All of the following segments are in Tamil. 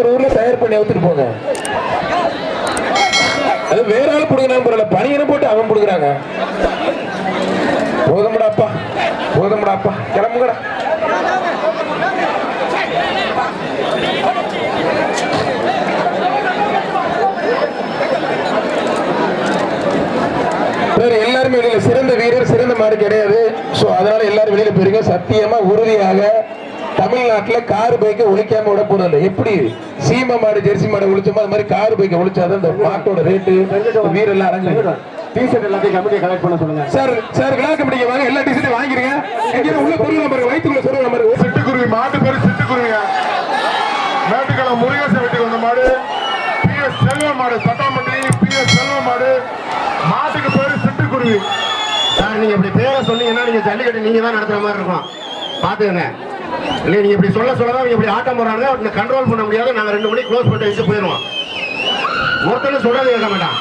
ஒரு ஊர்ல தயார் பண்ணி அவுத்துட்டு போங்க. அது வேற ஆள் பரவாயில்ல பணியனை போட்டு அவன் கொடுக்குறாங்க கிளம்புங்கடா. சார் எல்லாருமே வெளியில சிறந்த வீரர் சிறந்த மாடு கிடையாது. சோ அதனால எல்லாரும் வெளியில போயிருங்க. சத்தியமா உறுதியாக தமிழ்நாட்டுல கார் பைக்கை ஒழிக்காம விட போறது இல்லை எப்படி? சீம மாடு ஜெர்சி மாடு ஒழிச்சோமோ அது மாதிரி கார் பைக்கை ஒழிச்சாதான் இந்த மாட்டோட ரேட்டு வீரர் எல்லாம் அடங்கு டிஷர்ட் எல்லாத்தையும் கமிட்டியை கலெக்ட் பண்ண சொல்லுங்க. சார் சார் விழா கமிட்டிக்கு வாங்க எல்லா டிஷர்ட்டும் வாங்கிருங்க உள்ள பொருள் நம்பர் வயிற்றுக்குள்ள சொல்லுங்க நம்பர் சிட்டுக்குருவி மாட்டு பேரு சிட்டுக்குருவிங்க. மேட்டுக்களம் முருகேசன் வீட்டுக்கு வந்த மாடு. பி எஸ் செல்வ மாடு சட்டாம்பட்டி பி எஸ் செல்வ மாடு. மாட்டுக்கு பேரு சிட்டுக்குருவி. சார் நீங்க இப்படி பேரை சொன்னீங்கன்னா நீங்க ஜல்லிக்கட்டு நீங்க தான் நடத்துற மாதிரி இருக்கும். பாத்துக்கங்க இல்லை நீங்க இப்படி சொல்ல சொல்லதான் இவங்க இப்படி ஆட்டம் போறாங்க கண்ட்ரோல் பண்ண முடியாது. நாங்கள் ரெண்டு மணிக்கு க்ளோஸ் பண்ணிட்டு வச்சு போயிடுவோம். ஒருத்தனும் சொல்றது கேட்க மாட்டான்.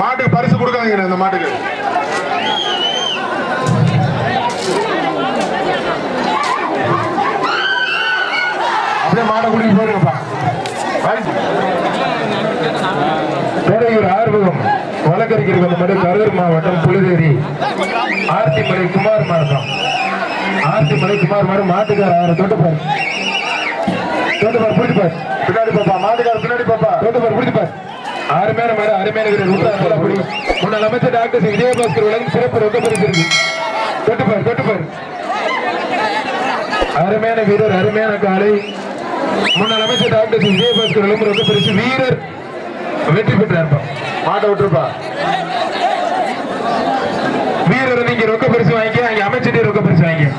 மாட்டுக்கு பரிசு கொடுக்காதீங்க இந்த மாட்டுக்கு. அப்படியே மாடை கூட்டிட்டு போயிருங்கப்பா பரிசு. பேரையூர் ஆர்வகம் வழக்கறிஞருக்கு வந்த கரூர் மாவட்டம் புலிதேரி ஆர்த்திமலை குமார் மாவட்டம். ஆர்த்திமலை குமார் மாடு மாட்டுக்கார அவரை தொட்டு பாரு தொட்டு பாரு பிடிச்சு பாரு பின்னாடி பாப்பா மாட்டுக்கார பின்னாடி பாப்பா. தொட்டு பாரு பிடிச்சு பாரு அருமையான மாடு அருமையான வீரர் முன்னாள் அமைச்சர் டாக்டர் விஜயபாஸ்கர் வழங்கும் சிறப்பு ரொக்க பரிசு இருக்கு தொட்டு பாரு தொட்டு பாரு அருமையான வீரர் அருமையான காலை முன்னாள் அமைச்சர் டாக்டர் விஜயபாஸ்கர் வழங்கும் ரொக்க பரிசு வீரர் வெற்றி பெற்ற இருப்போம் மாட்ட விட்டுருப்பா. வீரர் நீங்க ரொக்க பரிசு வாங்கிக்க அங்க அமைச்சிட்டு ரொக்க பரிசு வாங்கிக்க.